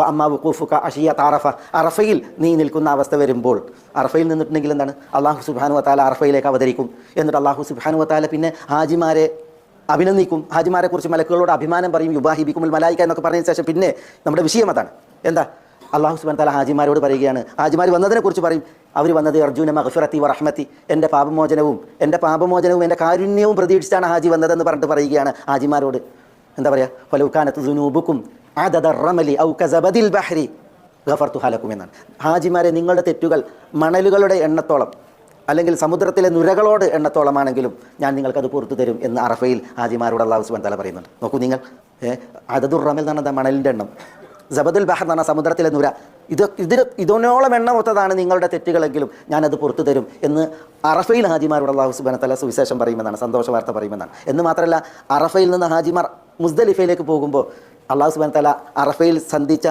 അമ്മ വുക്കൂഫുക അഷിയ താറഫ അറഫയിൽ നീ നിൽക്കുന്ന അവസ്ഥ വരുമ്പോൾ അറഫയിൽ നിന്നിട്ടുണ്ടെങ്കിൽ എന്താണ്? അള്ളാഹു സുബാനു വത്താല അറഫയിലേക്ക് അവതരിക്കും. എന്നിട്ട് അള്ളാഹു സുബാനു വത്താല പിന്നെ ഹാജിമാരെ അഭിനന്ദിക്കും. ഹാജിമാരെ കുറിച്ച് മലക്കുകളോട് അഭിമാനം പറയും. യുവാഹിബിക്കും മലായിക്ക എന്നൊക്കെ പറഞ്ഞതിന് ശേഷം പിന്നെ നമ്മുടെ വിഷയം അതാണ്. എന്താ? അള്ളാഹു സുബാൻ താല ഹാജിമാരോട് പറയുകയാണ്. ഹാജിമാർ വന്നതിനെ കുറിച്ച് പറയും. അവർ വന്നത് അർജുന മഹഫിറത്തി വറഹ്മത്തി എന്റെ പാപമോചനവും എന്റെ പാപമോചനവും എന്റെ കാരുണ്യവും പ്രതീക്ഷിച്ചാണ് ഹാജി വന്നതെന്ന് പറഞ്ഞിട്ട് പറയുകയാണ് ഹാജിമാരോട്. എന്താ പറയുക ഫലൂഖാനത്ത് ദുനൂബുക്കും ആദദ റമലി ഔ കസബദിൽ ബഹ്രി. ഗഫർത്തു ഹലക്കും എന്നാണ്. ഹാജിമാരെ നിങ്ങളുടെ തെറ്റുകൾ മണലുകളുടെ എണ്ണത്തോളം അല്ലെങ്കിൽ സമുദ്രത്തിലെ നുരകളോട് എണ്ണത്തോളമാണെങ്കിലും ഞാൻ നിങ്ങൾക്കത് പുറത്തു തരും എന്ന് അറഫയിൽ ഹാജിമാരോട് അള്ളാഹു സുബാൻ തല പറയുന്നുണ്ട്. നോക്കൂ നിങ്ങൾ അതദുർ റമൽ എന്ന് പറഞ്ഞാൽ മണലിന്റെ എണ്ണം. ജബദുൽ ബഹർ എന്ന് പറഞ്ഞാൽ സമുദ്രത്തിലെ നുര. ഇത് ഇതിന് ഇതിനോളം എണ്ണം നിങ്ങളുടെ തെറ്റുകളെങ്കിലും ഞാനത് പുറത്തു തരും എന്ന് അറഫയിൽ ഹാജിമാരോട് അള്ളാഹു സുബാന തല സുവിശേഷം പറയുമെന്നാണ് സന്തോഷ വാർത്ത പറയുമെന്നാണ്. എന്ന് മാത്രമല്ല അറഫയിൽ നിന്ന് ഹാജിമാർ മുസ്ദലിഫയിലേക്ക് പോകുമ്പോൾ അള്ളാഹു സുബാൻ തല അറഫയിൽ സന്ധിച്ച